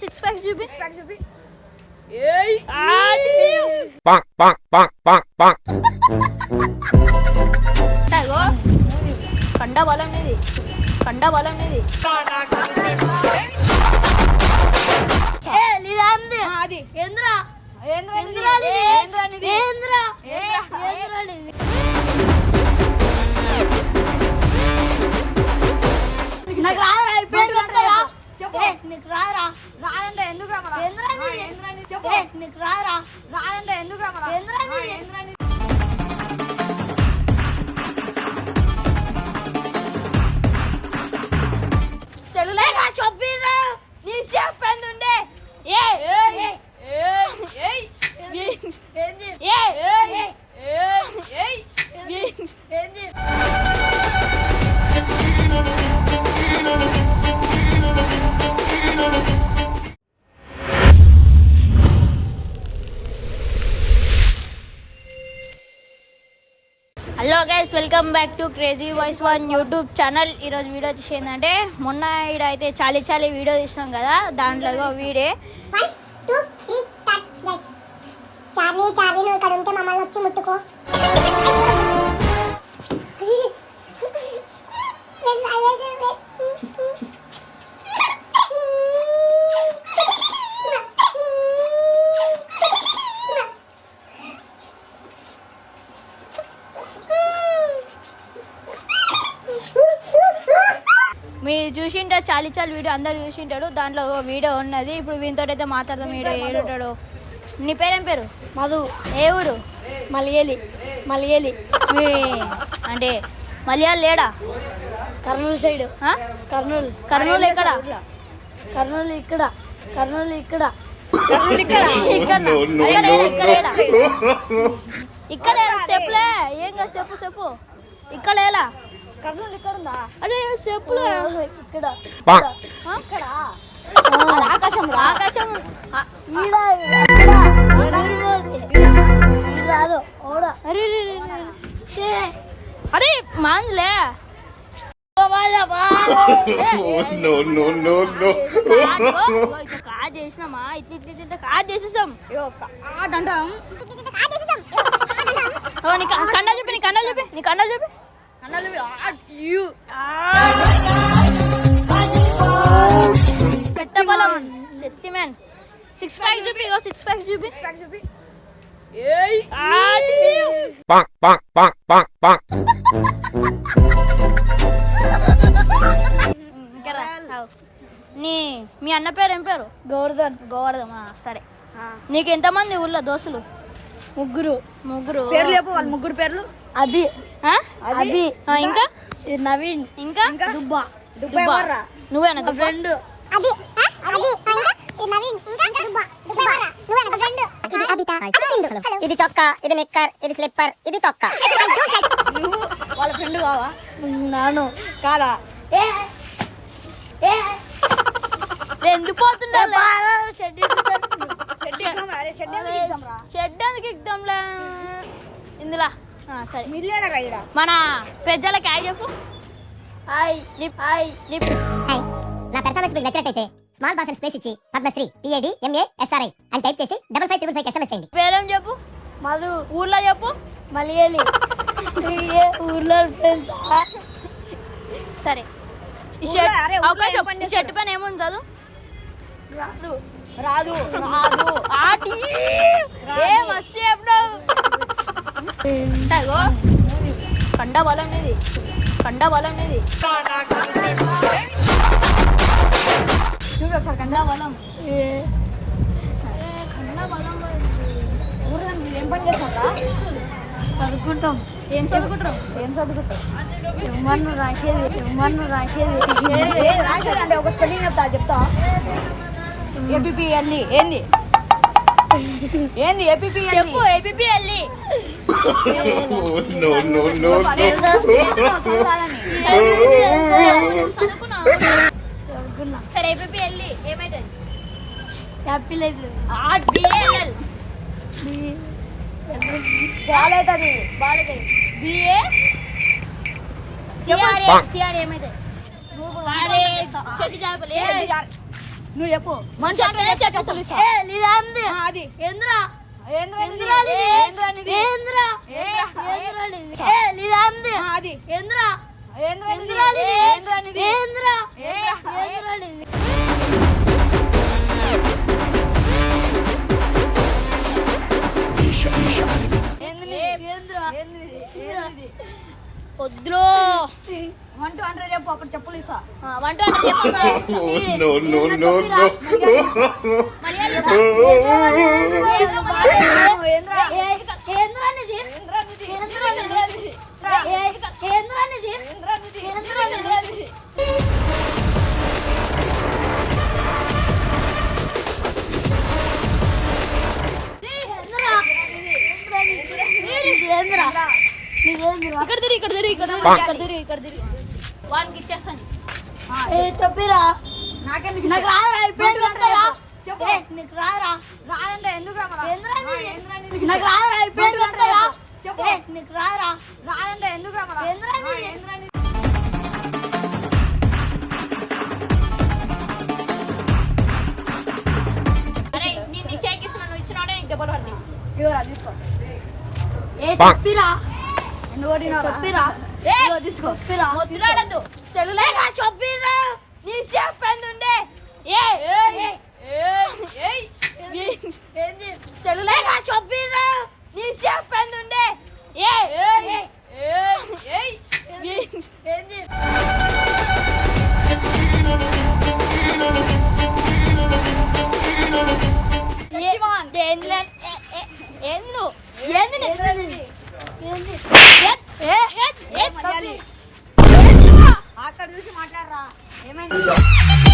Six pack చూపి pack చూపి bonk, bonk, bonk, bonk, bonk. కండ బలం ఇది కండ బలం నీకు రాదురా. రాదంటే ఎందుకు రా? ఏంద్రనిది? Hello guys welcome back to crazy voice one YouTube channel ఈరోజు వీడియో వచ్చేసి ఏంటంటే మొన్న ఈడ అయితే చాలీ చాలీ వీడియో తీసినాం కదా దాంట్లో వీడే. చార్లీ చార్లీ నువ్వు ఇక్కడ ఉంటే మమ్మల్ని వచ్చి ముట్టుకో. మీరు చూసింటే చాలీ చాలీ వీడియో అందరు చూసింటాడు దాంట్లో ఒక వీడియో ఉన్నది. ఇప్పుడు వీనితో అయితే మాట్లాడదాం వీడియో ఏడుంటాడు నీ పేరేం పేరు? మధు. ఏ ఊరు? మలయేలి. మలయేలి. మీ అంటే మలయాళ లేడా? కర్నూలు సైడ్. ఆ? కర్నూలు. కర్నూలు ఎక్కడ? కర్నూలు ఇక్కడ. కర్నూలు ఇక్కడ. ఇక్కడ. ఇక్కడ ఇక్కడ no, ఇక్కడ ఇక్కడ చెప్పులే ఏం కాదు చెప్పు చెప్పు. ఇక్కడ ఎలా కర్నూలు ఇక్కడ ఉందా అరే చెప్పులే ఇక్కడ? ఇక్కడ ఆకాశం ఆకాశం రాదు అరే. అరే Oh, no, no. కార్డ్ చేసినామా ఇట్లా ఇట్లా ఇట్లా కార్డ్ చేసేసాం కార్డ్ అంటాం నీ కండాలు చెప్పి నీ కండాలు చెప్పి నీ కండాలు చెప్పి శక్తి మ్యాన్. సిక్స్ ప్యాక్ చూపి ఇగో సిక్స్ ప్యాక్ చూపి. Bonk, bonk. ఇంకా రా, రావు. నీ మీ అన్న పేరు ఏం పేరు? గోవర్ధన్. గోవర్ధన్ ఆ, సరే. నీకు ఎంతమంది ఊళ్ళో దోస్తులు? ముగ్గురు. ముగ్గురు. పేర్లు చెప్పు వాళ్ళ ముగ్గురు పేర్లు. అభి? అభి. ఇంకా? ఇది నవీన్. ఇంకా? దుబ్బా. దుబాయ్ దుబ్బా. నువ్వేనా? ఫ్రెండ్. ఇంకా? ఇది నవీన్. ఇంకా? దుబ్బా. దుబ్బా నువ్వు ఒక ఫ్రెండ్. ఇది అబిత ఇది చొక్కా. ఇది నిక్కర్. ఇది స్లిప్పర్. ఇది తొక్క. నువ్వు వాళ్ళ ఫ్రెండ్ కావా? నాను. కాదా? ఏ? ఏ? ఎందుకు పోతుండాలే షెడ్ షెడ్ షెడ్ ఎందుకు ఎగ్దాంలే ఇందులో. సరే. మిలియనర్ ఈడ మన పెద్దలకి ఆయ చెప్పు. హాయ్. నీ హాయ్. నీ హాయ్. నా పెర్ఫార్మెన్స్ మీకు నచ్చినట్టయితే స్మాల్ బాస్ స్పేస్ ఇచ్చి Padmashri P A D M A SRI అని టైప్ చేసి double five triple five SMS చేయండి. పేరేం చెప్పు? మధు. ఊర్లో చెప్పు. మలయాళి ఏ ఊర్లో ఫ్రెండ్స్ సరే. ఈ షర్ట్ అవకాశం పని ఈ షర్ట్ పైన ఏముంది చదువు? రాదు. రాదు. రాదు. ఆటి ఏ ఇగో, కండ బలం ఇది కండ బలం ఇది చూపి ఒకసారి కండ కండ బలం మీరు ఏం పని చేస్తారా చదువుకుంటాం ఏం చదువుకుంటారు ఏం చదువుకుంటారు ఎమ్మన్ను రాసేది ఎమ్మన్ను రాసేది. రాసేది అంటే ఒక స్పెల్లింగ్ చెప్తా చెప్తా. ఏపీఎల్ఈ ఏంది? ఏంది ఏపీపీ చెప్పు ఏపీపీ వెళ్ళి నో నో నో సరే ఏపీపీ బిఏ సిఆర్ఏ సిఆర్ఏ ఏమైతుంది? నువ్వు చెల్లి నువ్వు చెప్పు. మనిషి అది. ఏంద్రా? ఏంద్రా అది. ఏంద్రా ఏంద్రా నో నో నో నో ఇక్కడ తిరిగి ఇక్కడ తిరిగి ఇక్కడ తిరిగి ఇక్కడ తిరిగి ఇక్కడ తిరిగి. వానికి ఇచ్చేస్తాను. చెప్పిరా. నాకెందుకు నాకు రాదురా ఇప్పుడు రాదురా చెప్పు. నీకు రాదురా. రాదంటే ఎందుకు నాకు రాదురా ఇప్పుడు రాదురా చెప్పు నీకు రాదురా. రాదంటే ఎందుకు రాదురా చెప్పిరా. చెప్పిరా తీసుకో. చెప్పిరా. చెప్పిరా. ఏమైంది?